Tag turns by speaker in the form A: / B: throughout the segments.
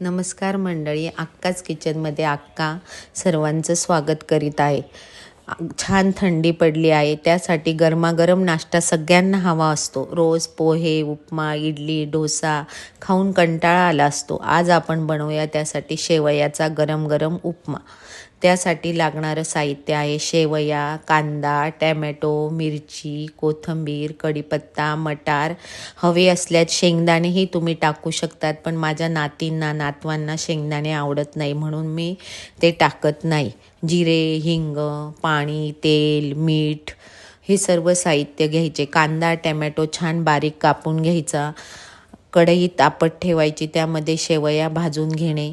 A: नमस्कार मंडळी अक्काच किचनमध्ये अक्का सर्वांचं स्वागत करीत आहे. छान थंडी पडली आहे त्यासाठी गरमागरम नाश्ता सगळ्यांना हवा असतो. रोज पोहे उपमा इडली डोसा खाऊन कंटाळा आला असतो. आज आपण बनवूया त्यासाठी शेवयाचा गरम गरम उपमा. त्यासाठी लागणारं साहित्य आहे शेवया कांदा टॅमॅटो मिरची कोथिंबीर कढीपत्ता मटार. हवे असल्यास शेंगदाणेही तुम्ही टाकू शकतात पण माझ्या नातींना नातवांना शेंगदाणे आवडत नाही म्हणून मी ते टाकत नाही. जिरे हिंग पाणी तेल मीठ हे सर्व साहित्य घ्यायचे. कांदा टॅमॅटो छान बारीक कापून घ्यायचा. कढई तापत ठेवायची त्यामध्ये शेवया भाजून घेणे.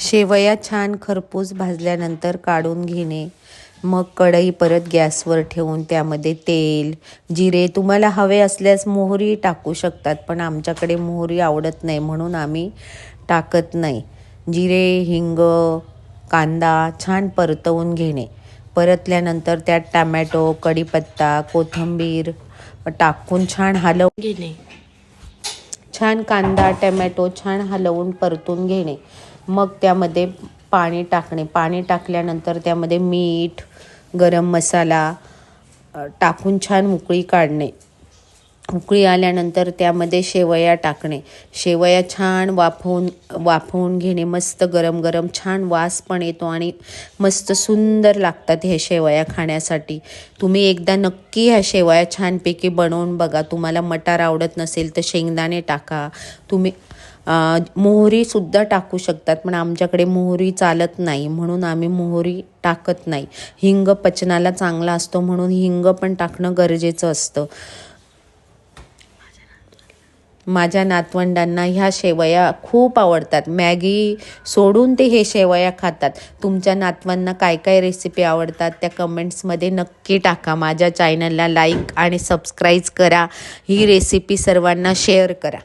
A: शेवया छान खरपूस भाजल्यानंतर काढून घेणे. मग कढई परत गॅसवर ठेवून त्यामध्ये तेल जिरे तुम्हाला हवे असल्यास मोहरी टाकू शकतात पण आमच्याकडे मोहरी आवडत नाही म्हणून आम्ही टाकत नाही. जिरे हिंग कांदा छान परतवून घेणे. परतल्यानंतर त्यात टमॅटो कढीपत्ता कोथिंबीर टाकून छान हलवून घेणे. छान कांदा टमॅटो छान हलवून परतून घेणे. मग त्यामध्ये पाणी टाकणे. पाणी टाकल्यानंतर त्यामध्ये मीठ गरम मसाला टाकून छान उकळी काढणे. उकळी आल्यानंतर त्यामध्ये शेवया टाकणे. शेवया छान वाफवून वाफवून घेणे. मस्त गरम गरम छान वास पण येतो आणि मस्त सुंदर लागतात ह्या शेवया खाण्यासाठी. तुम्ही एकदा नक्की ह्या शेवया छानपैकी बनवून बघा. तुम्हाला मटार आवडत नसेल तर शेंगदाणे टाका. तुम्ही मोहरीसुद्धा टाकू शकतात पण आमच्याकडे मोहरी चालत नाही म्हणून आम्ही मोहरी टाकत नाही. हिंग पचनाला चांगला असतो म्हणून हिंग पण टाकणं गरजेचं असतं. माझ्या नातवंडांना ह्या शेवया खूप आवडतात. मॅगी सोडून ते हे शेवया खातात. तुमच्या नातवांना काय काय रेसिपी आवडतात त्या कमेंट्समध्ये नक्की टाका. माझ्या चॅनलला लाईक आणि सबस्क्राईब करा. ही रेसिपी सर्वांना शेअर करा.